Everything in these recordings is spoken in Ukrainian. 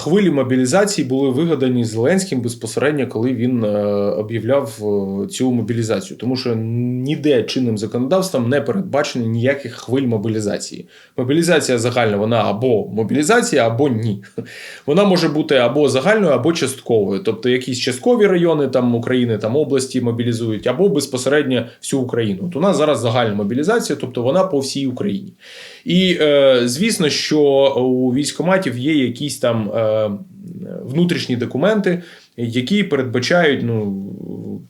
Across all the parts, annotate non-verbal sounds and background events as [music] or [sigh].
хвилі мобілізації були вигадані Зеленським безпосередньо, коли він е, об'являв е, цю мобілізацію, тому що ніде чинним законодавством не передбачено ніяких хвиль мобілізації. Мобілізація загальна, вона або мобілізація, або ні. Вона може бути або загальною, або частковою. Тобто якісь часткові райони там України, там області мобілізують, або безпосередньо всю Україну. От у нас зараз загальна мобілізація, тобто вона по всій Україні. І е, звісно, що у військоматів є якісь там е, внутрішні документи, які передбачають ну,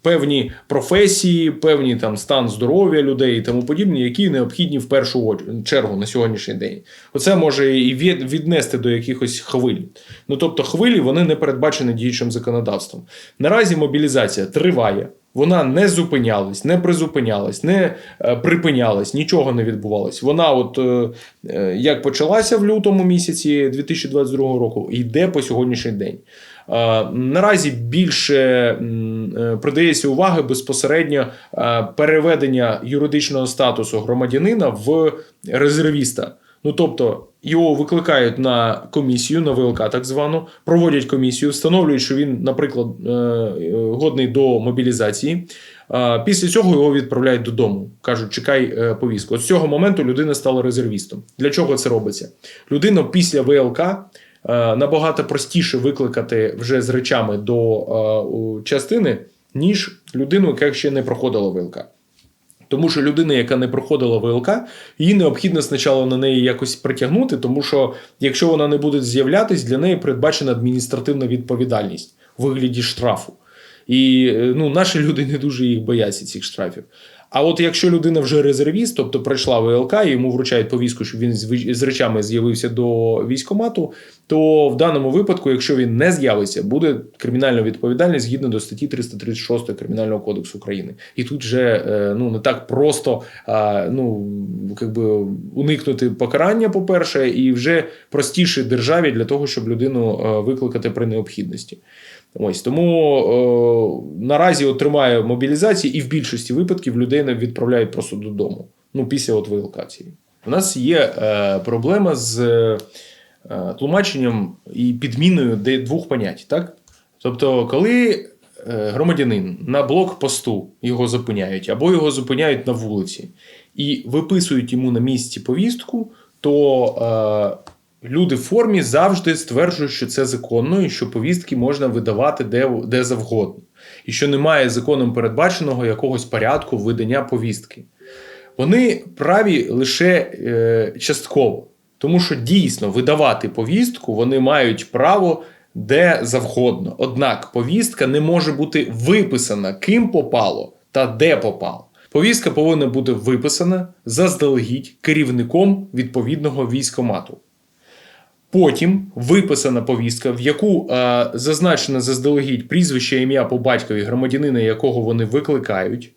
певні професії, певні там стан здоров'я людей і тому подібне, які необхідні в першу чергу на сьогоднішній день. Оце може і від, віднести до якихось хвиль. Ну тобто, хвилі вони не передбачені діючим законодавством. Наразі мобілізація триває. Вона не зупинялась, не призупинялась, не е, припинялась, нічого не відбувалось. Вона, от е, е, як почалася в лютому місяці 2022 року, йде по сьогоднішній день. Наразі більше придається уваги безпосередньо переведення юридичного статусу громадянина в резервіста. Ну тобто його викликають на комісію, на ВЛК так звану, проводять комісію, встановлюють, що він, наприклад, е, е, годний до мобілізації. Після цього його відправляють додому. кажуть, чекай е, повістку. От з цього моменту людина стала резервістом. Для чого це робиться? Людина після ВЛК набагато простіше викликати вже з речами до частини, ніж людину, яка ще не проходила ВЛК. Тому що людина, яка не проходила ВЛК, її необхідно спочатку на неї якось притягнути, тому що якщо вона не буде з'являтись, для неї передбачена адміністративна відповідальність у вигляді штрафу. І е, ну, наші люди не дуже їх бояться, цих штрафів. А от якщо людина вже резервіст, тобто пройшла ВЛК, і йому вручають повістку, щоб він з речами з'явився до військкомату, то в даному випадку, якщо він не з'явиться, буде кримінальна відповідальність згідно до статті 336 Кримінального кодексу України. І тут вже е, ну не так просто ну, как би, уникнути покарання, по-перше, і вже простіше державі для того, щоб людину е, викликати при необхідності. Ось тому е, наразі от тримає мобілізації, і в більшості випадків людей не відправляють просто додому. Ну, після от вилокації. У нас є е, проблема з е, тлумаченням і підміною двох понять, так? Тобто, коли е, громадянин на блокпосту його зупиняють, або його зупиняють на вулиці і виписують йому на місці повістку, то е, люди в формі завжди стверджують, що це законно і що повістки можна видавати де, де завгодно, і що немає законом передбаченого якогось порядку видання повістки. Вони праві лише е, частково, тому що дійсно видавати повістку вони мають право де завгодно. Однак повістка не може бути виписана ким попало та де попало. Повістка повинна бути виписана заздалегідь керівником відповідного військомату. Потім виписана повістка, в яку е, зазначено заздалегідь прізвище, ім'я по батькові громадянина, якого вони викликають.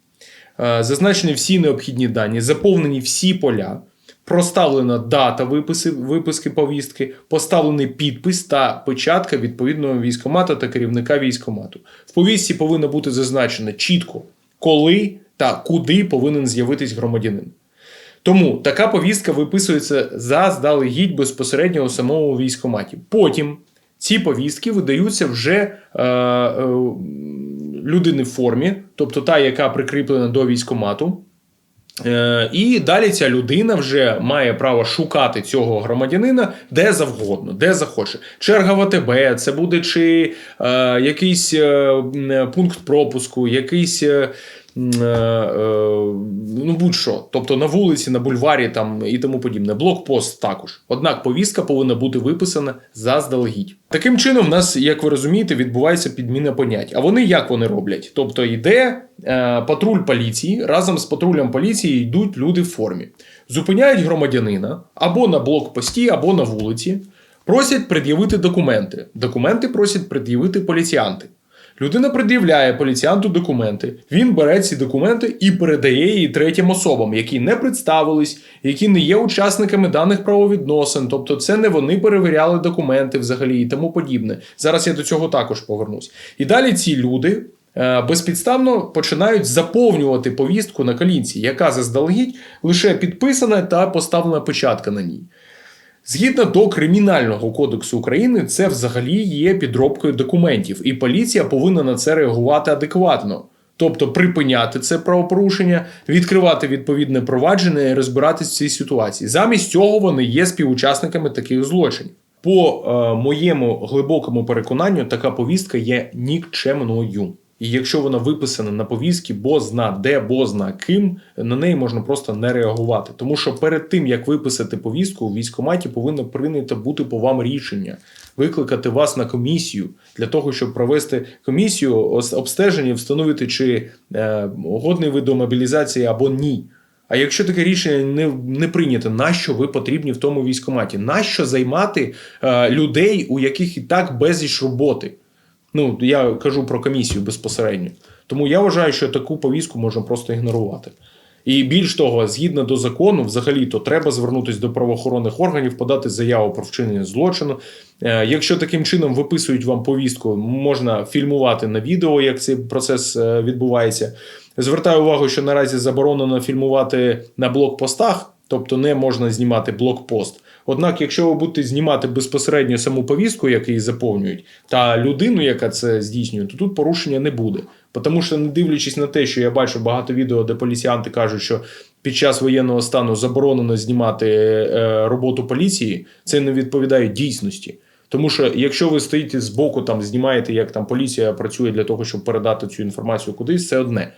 Е, Зазначені всі необхідні дані, заповнені всі поля, проставлена дата виписи, виписки повістки, поставлений підпис та печатка відповідного військомата та керівника військомату. В повістці повинно бути зазначено чітко, коли та куди повинен з'явитись громадянин. Тому така повістка виписується заздалегідь безпосередньо у самому військкоматі. Потім ці повістки видаються вже е, е, людини в формі, тобто та, яка прикріплена до військкомату. Е, і далі ця людина вже має право шукати цього громадянина де завгодно, де захоче. Черга в це буде чи е, якийсь е, пункт пропуску, якийсь. Е, ну будь-що, тобто на вулиці, на бульварі там і тому подібне. Блокпост також. Однак повістка повинна бути виписана заздалегідь. Таким чином, в нас, як ви розумієте, відбувається підміна понять. А вони як вони роблять? Тобто йде е, патруль поліції, разом з патрулем поліції йдуть люди в формі, зупиняють громадянина або на блокпості, або на вулиці, просять пред'явити документи. Документи просять пред'явити поліціянти. Людина пред'являє поліціянту документи. Він бере ці документи і передає її третім особам, які не представились, які не є учасниками даних правовідносин. Тобто, це не вони перевіряли документи взагалі і тому подібне. Зараз я до цього також повернусь. І далі ці люди. е, Безпідставно починають заповнювати повістку на колінці, яка заздалегідь лише підписана та поставлена печатка на ній. Згідно до Кримінального кодексу України, це взагалі є підробкою документів, і поліція повинна на це реагувати адекватно. Тобто припиняти це правопорушення, відкривати відповідне провадження і розбиратись в цій ситуації. Замість цього вони є співучасниками таких злочинів. По е, моєму глибокому переконанню, така повістка є нікчемною. І якщо вона виписана на повістки, бо зна де, бо зна ким, на неї можна просто не реагувати. Тому що перед тим як виписати повістку, у військкоматі повинно прийнято бути по вам рішення, викликати вас на комісію для того, щоб провести комісію обстеження, встановити, чи е, годний вид до мобілізації або ні. А якщо таке рішення не, не прийнято, нащо ви потрібні в тому військкоматі? Нащо займати е, людей, у яких і так безліч роботи? Ну, я кажу про комісію безпосередньо. Тому я вважаю, що таку повістку можна просто ігнорувати. І більш того, згідно до закону, взагалі то треба звернутися до правоохоронних органів, подати заяву про вчинення злочину. Е, Якщо таким чином виписують вам повістку, можна фільмувати на відео, як цей процес е, відбувається. Звертаю увагу, що наразі заборонено фільмувати на блокпостах, тобто не можна знімати блокпост. Однак, якщо ви будете знімати безпосередньо саму повістку, яку її заповнюють, та людину, яка це здійснює, то тут порушення не буде. Тому що, не дивлячись на те, що я бачу багато відео, де поліціянти кажуть, що під час воєнного стану заборонено знімати е, роботу поліції, це не відповідає дійсності. Тому що якщо ви стоїте збоку, там знімаєте, як там поліція працює для того, щоб передати цю інформацію кудись, це одне.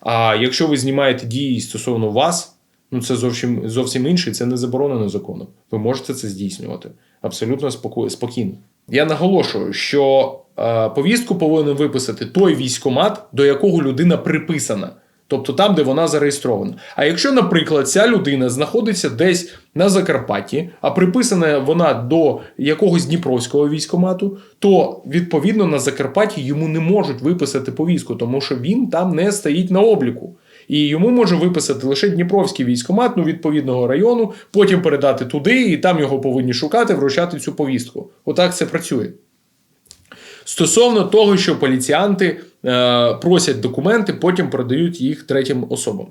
А якщо ви знімаєте дії стосовно вас, ну це зовсім зовсім інше, це не заборонено законом. Ви можете це здійснювати абсолютно спокійно. Я наголошую, що е, повістку повинен виписати той військомат, до якого людина приписана. Тобто там, де вона зареєстрована. А якщо, наприклад, ця людина знаходиться десь на Закарпатті, а приписана вона до якогось Дніпровського військомату, то відповідно на Закарпатті йому не можуть виписати повістку, тому що він там не стоїть на обліку. І йому може виписати лише Дніпровський військомат ну, відповідного району, потім передати туди, і там його повинні шукати, вручати цю повістку. Отак це працює. Стосовно того, що поліціянти е, просять документи, потім продають їх третім особам.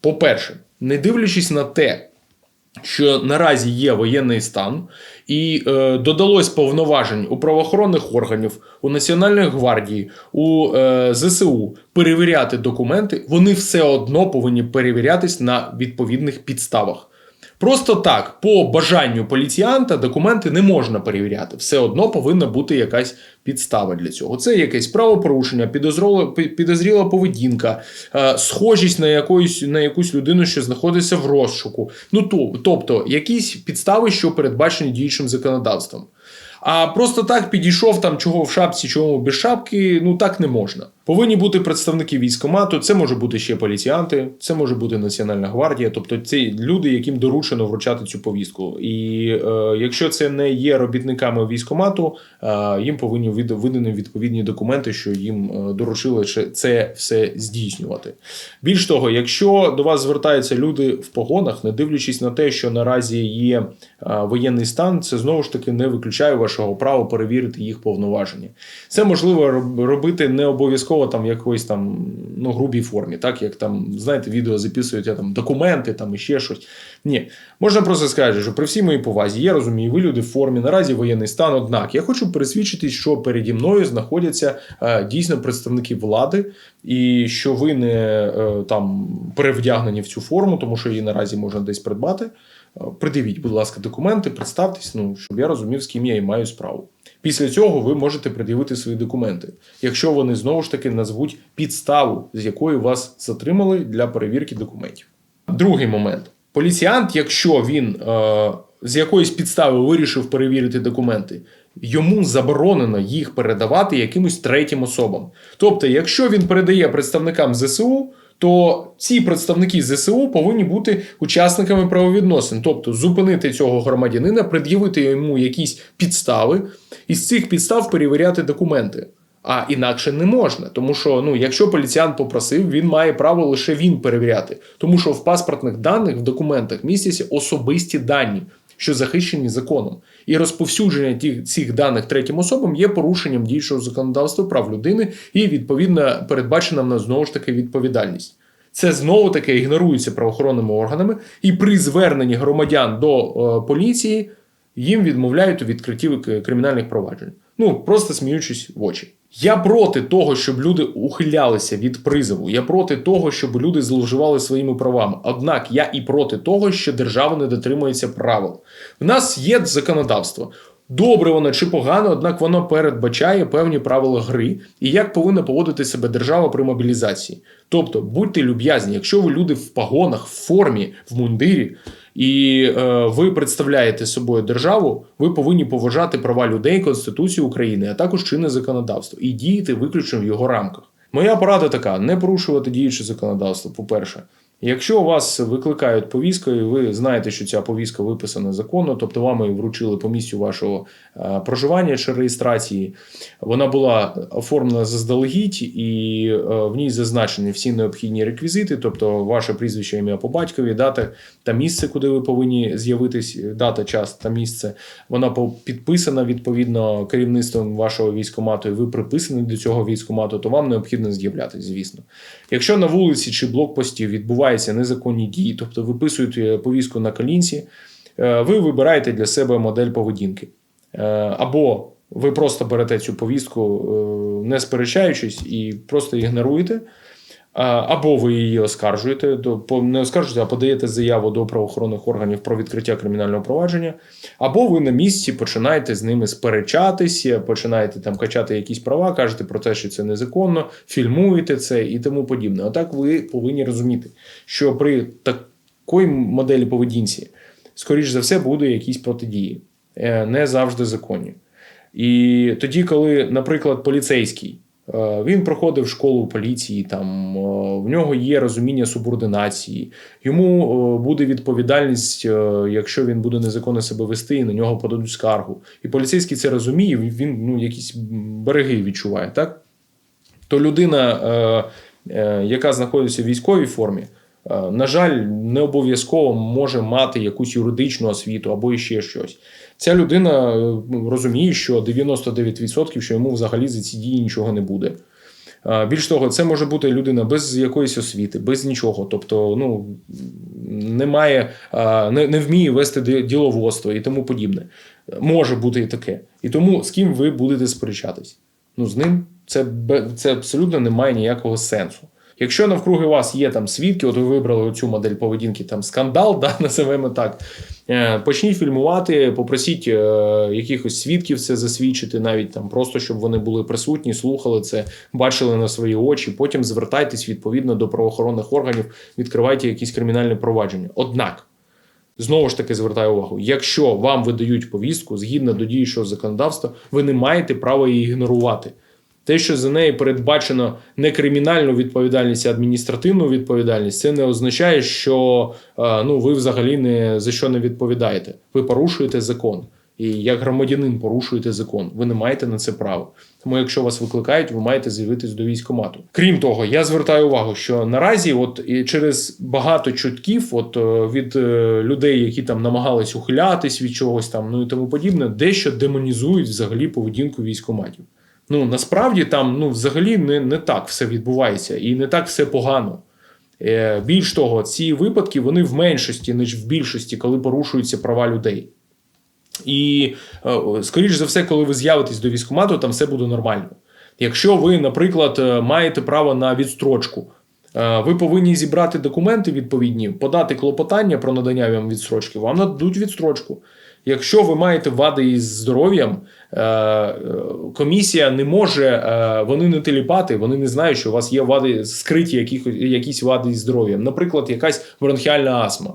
По-перше, не дивлячись на те, що наразі є воєнний стан, і е, додалось повноважень у правоохоронних органів, у Національної гвардії, у е, ЗСУ перевіряти документи, вони все одно повинні перевірятись на відповідних підставах. Просто так, по бажанню поліціянта, документи не можна перевіряти. Все одно повинна бути якась підстава для цього. Це якесь правопорушення, підозріла, поведінка, е, схожість на якусь, на якусь людину, що знаходиться в розшуку. Ну то, тобто, якісь підстави, що передбачені діючим законодавством. А просто так підійшов там, чого в шапці, чого без шапки, ну так не можна. Повинні бути представники військкомату, це може бути ще поліціянти, це може бути Національна гвардія, тобто це люди, яким доручено вручати цю повістку. І е, якщо це не є робітниками військкомату, е, їм повинні видані відповідні документи, що їм е, доручили це все здійснювати. Більш того, якщо до вас звертаються люди в погонах, не дивлячись на те, що наразі є е, воєнний стан, це знову ж таки не виключає вашого права перевірити їх повноваження. Це можливо робити не обов'язково там в якоїсь там ну, грубій формі, так як там, знаєте, відео записують а, там документи там і ще щось. Ні, можна просто сказати, що при всій моїй повазі, я розумію, ви люди в формі, наразі воєнний стан. Однак я хочу пересвідчитись, що переді мною знаходяться е, дійсно представники влади, і що ви не е, там перевдягнені в цю форму, тому що її наразі можна десь придбати. Придивіть, будь ласка, документи, представтесь, ну щоб я розумів, з ким я і маю справу. Після цього ви можете пред'явити свої документи, якщо вони знову ж таки назвуть підставу, з якої вас затримали для перевірки документів. Другий момент: поліціянт, якщо він е, з якоїсь підстави вирішив перевірити документи, йому заборонено їх передавати якимось третім особам. Тобто, якщо він передає представникам ЗСУ, то ці представники ЗСУ повинні бути учасниками правовідносин, тобто зупинити цього громадянина, пред'явити йому якісь підстави, і з цих підстав перевіряти документи. А інакше не можна, тому що ну, якщо поліціян попросив, він має право лише він перевіряти, тому що в паспортних даних в документах містяться особисті дані, що захищені законом, і розповсюдження тих цих даних третім особам є порушенням діючого законодавства прав людини і відповідно передбачена в знову ж таки відповідальність. Це знову таки ігнорується правоохоронними органами, і при зверненні громадян до е, поліції їм відмовляють у відкритті кримінальних проваджень. Ну, просто сміючись в очі. Я проти того, щоб люди ухилялися від призову. Я проти того, щоб люди зловживали своїми правами. Однак я і проти того, що держава не дотримується правил. В нас є законодавство. Добре воно чи погано, однак воно передбачає певні правила гри і як повинна поводити себе держава при мобілізації. Тобто, будьте люб'язні, якщо ви люди в погонах, в формі, в мундирі, і е, ви представляєте собою державу, ви повинні поважати права людей, Конституцію України, а також чинне законодавство, і діяти виключно в його рамках. Моя порада така: не порушувати діюче законодавство. По-перше, якщо вас викликають повісткою, ви знаєте, що ця повістка виписана законно, тобто вам її вручили по місцю вашого е, проживання чи реєстрації. Вона була оформлена заздалегідь, і е, в ній зазначені всі необхідні реквізити, тобто ваше прізвище, ім'я по батькові, дата та місце, куди ви повинні з'явитись, дата, час та місце. Вона підписана відповідно керівництвом вашого військомату, і ви приписані до цього військомату, то вам необхідно з'являтись, звісно. Якщо на вулиці чи блокпості відбуваються незаконні дії, тобто виписують е, повістку на колінці, е, ви вибираєте для себе модель поведінки. Е, Або ви просто берете цю повістку, не сперечаючись, і просто ігноруєте. А, Або ви її оскаржуєте, не оскаржуєте, а подаєте заяву до правоохоронних органів про відкриття кримінального провадження, або ви на місці починаєте з ними сперечатися, починаєте там качати якісь права, кажете про те, що це незаконно, фільмуєте це і тому подібне. Отак ви повинні розуміти, що при такої моделі поведінці, скоріш за все, буде якісь протидії, е, не завжди законні. І тоді, коли, наприклад, поліцейський. Е, Він проходив школу поліції, там е, в нього є розуміння субординації. Йому е, буде відповідальність, якщо він буде незаконно себе вести, і на нього подадуть скаргу. І поліцейський це розуміє, він- ну, якісь береги відчуває, так? То людина, яка знаходиться в військовій формі, на жаль, не обов'язково може мати якусь юридичну освіту або іще щось. Ця людина е, розуміє, що 99% що йому взагалі за ці дії нічого не буде. Е, Більш того, це може бути людина без якоїсь освіти, без нічого. Тобто, ну немає, е, не, не вміє вести діловодство і тому подібне. Може бути і таке. І тому з ким ви будете сперечатись? Ну, з ним це, це абсолютно не має ніякого сенсу. Якщо навкруги вас є там свідки, от ви вибрали оцю модель поведінки, там скандал, [laughs] да, називаємо так. е, Почніть фільмувати, попросіть е, якихось свідків це засвідчити, навіть там просто щоб вони були присутні, слухали це, бачили на свої очі. Потім звертайтесь відповідно до правоохоронних органів, відкривайте якісь кримінальні провадження. Однак. Знову ж таки звертаю увагу: якщо вам видають повістку згідно до діючого законодавства, ви не маєте права її ігнорувати. Те, що за неї передбачено не кримінальну відповідальність, а адміністративну відповідальність, це не означає, що е, ну, ви взагалі не за що не відповідаєте. Ви порушуєте закон. І як громадянин порушуєте закон. Ви не маєте на це права. Тому, якщо вас викликають, ви маєте з'явитись до військкомату. Крім того, я звертаю увагу, що наразі, от і через багато чутків, от е, від е, людей, які там намагались ухилятись від чогось там, ну і тому подібне, дещо демонізують взагалі поведінку військкоматів. Ну насправді там ну взагалі не, не так все відбувається і не так все погано. Е, Більш того, ці випадки вони в меншості, ніж в більшості, коли порушуються права людей. І, е, скоріш за все, коли ви з'явитесь до військкомату, там все буде нормально. Якщо ви, наприклад, е, маєте право на відстрочку, е, ви повинні зібрати документи відповідні, подати клопотання про надання вам відстрочки, вам нададуть відстрочку. Якщо ви маєте вади із здоров'ям, е, е, комісія не може, е, вони не теліпати, вони не знають, що у вас є вади, скриті якісь вади із здоров'ям, наприклад, якась бронхіальна астма.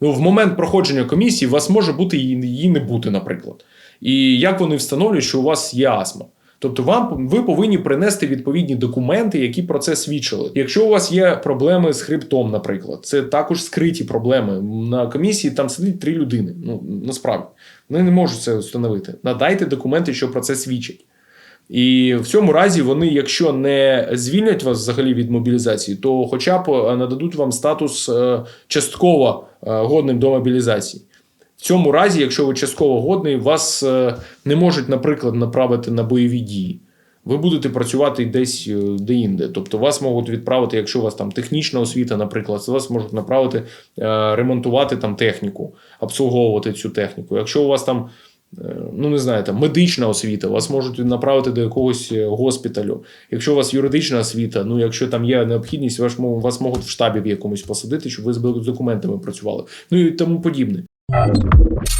Ну, в момент проходження комісії у вас може бути її не бути, наприклад. І як вони встановлюють, що у вас є астма? Тобто, вам ви повинні принести відповідні документи, які про це свідчили. Якщо у вас є проблеми з хребтом, наприклад, це також скриті проблеми. На комісії там сидить три людини. Ну насправді вони не можуть це встановити. Надайте документи, що про це свідчать. І в цьому разі вони, якщо не звільнять вас взагалі від мобілізації, то хоча б е, нададуть вам статус е, частково е, годним до мобілізації. В цьому разі, якщо ви частково годний, вас е, не можуть, наприклад, направити на бойові дії. ви будете працювати десь е, де-інде. Тобто вас можуть відправити, якщо у вас там технічна освіта, наприклад, вас можуть направити е, ремонтувати там техніку, обслуговувати цю техніку. Якщо у вас там, ну не знаю, там медична освіта, вас можуть направити до якогось госпіталю. Якщо у вас юридична освіта, ну якщо там є необхідність, вас можуть в штабі в якомусь посадити, щоб ви з документами працювали. Ну і тому подібне. Thank you.